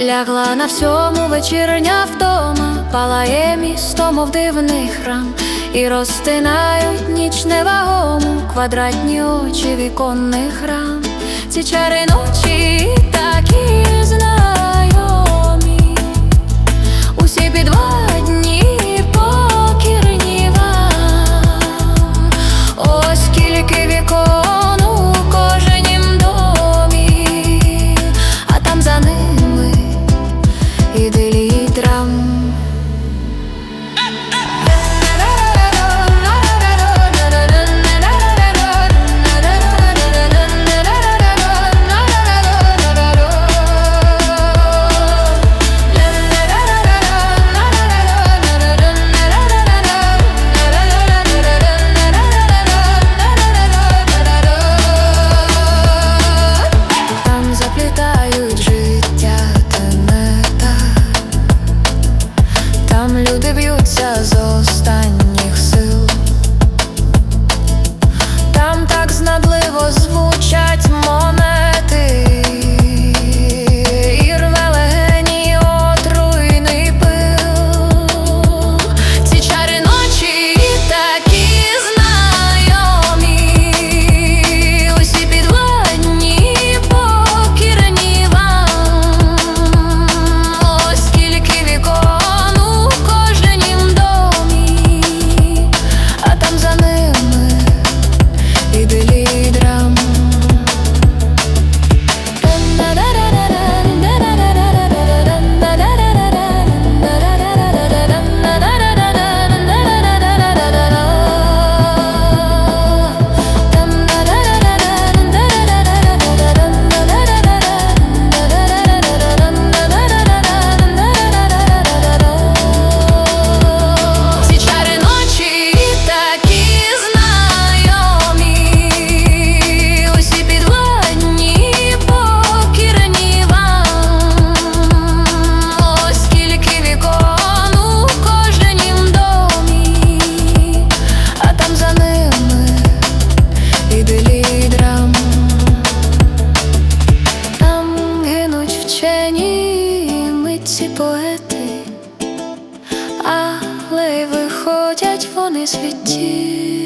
Лягла на всьому вечірня втома, палає місто, мов дивний храм, і розтинають ніч невагому квадратні очі віконних рам. Ці чари ночі такі. drum. muchas. ходять вони світі.